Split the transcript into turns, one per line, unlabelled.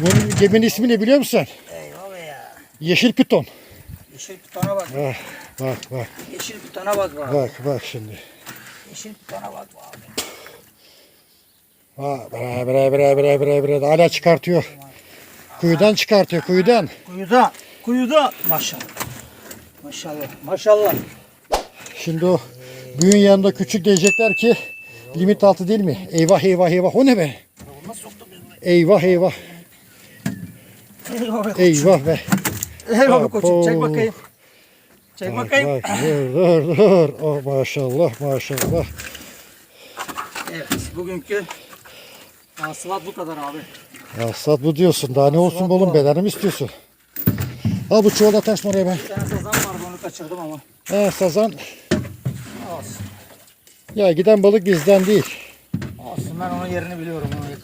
Bunun geminin ismi ne biliyor musun?
Eyvah be ya.
Yeşil piton.
Yeşil pitona bak.
Bak bak bak
Yeşil pitona bak abi.
bak bak şimdi.
Yeşil pitona bak abi.
Bak bre bre bre bre bre bre hala çıkartıyor. Kuyudan çıkartıyor kuyudan.
Kuyuda. Kuyuda. Maşallah. Maşallah. Maşallah.
Şimdi o büyüğün yanında küçük diyecekler ki limit altı değil mi? Eyvah eyvah eyvah o ne be? Eyvah eyvah
Eyvah be koçum.
eyvah be.
Eyvah be koçum. Çek bakayım. Çek
Bak,
bakayım.
bak, dur dur dur. Oh, maşallah maşallah.
Evet. Bugünkü hasılat bu kadar abi.
Aslat bu diyorsun. Daha ne olsun be oğlum belanı mı istiyorsun? Al bu çuvala taşma oraya be.
Bir tane sazan vardı onu kaçırdım ama.
He sazan.
Olsun.
Ya giden balık bizden değil.
Olsun ben onun yerini biliyorum onu yakalayacağım.